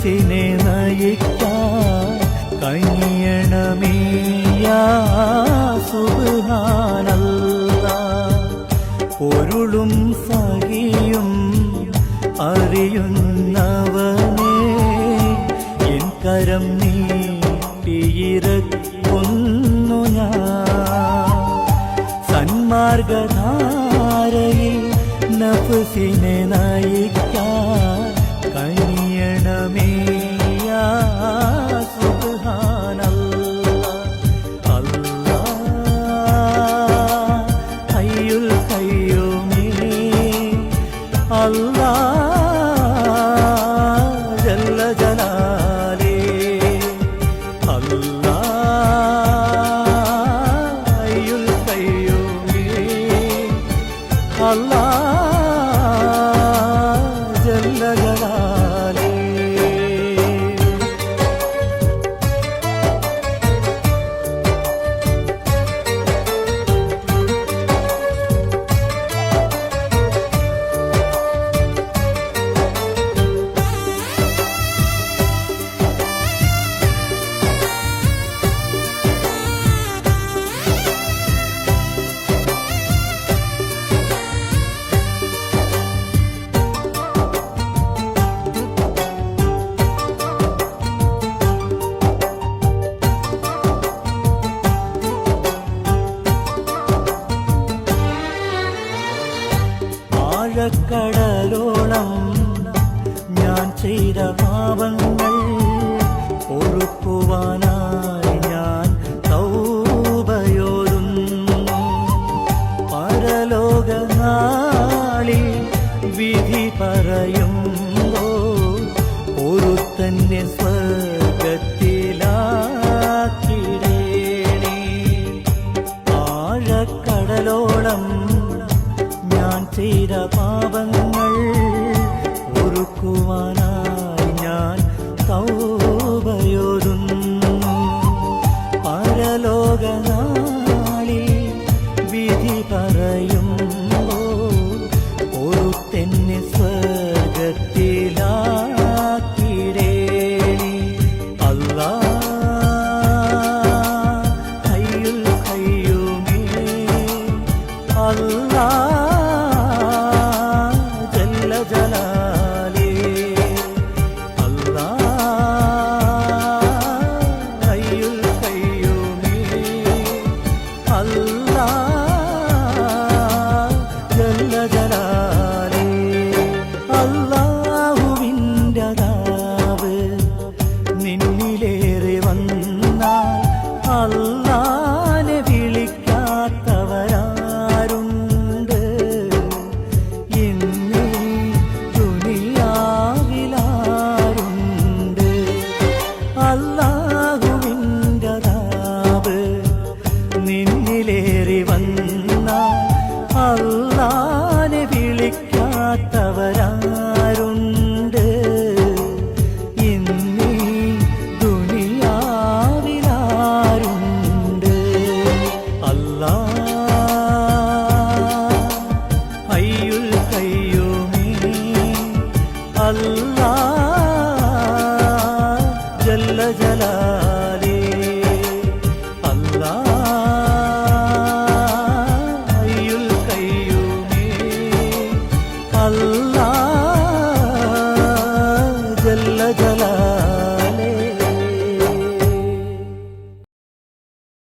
നഫ്സിനെ നയിക്കാൻ കനിയണമേയാ സുബ്ഹാനല്ലാ. പൊരുളും സഹിയും അറിയുന്നവനേ എൻ കരം നീട്ടിയിറക്കുന്നു ഞാൻ. സന്മാർഗധാരയിൽ നഫസിനെ നയിക്കാൻ കനിയണമേ அல்லா ஜல்ல ஜலாலே. அல்லா ஐயுல் கையோமே. அல்லா ചെയ്ത പാപങ്ങൾ ഒഴുക്കുവാനായി ഞാൻ തൗബയോതുന്നു പരലോക നാളിൽ വിധി പറയുമ്പോ ഒരുത്തന്നെ സ്വർഗത്തിലാക്കിടേണേ. ആഴക്കടലോളം ഞാൻ ചെയ്ത പാപങ്ങൾ വിധി അവരാ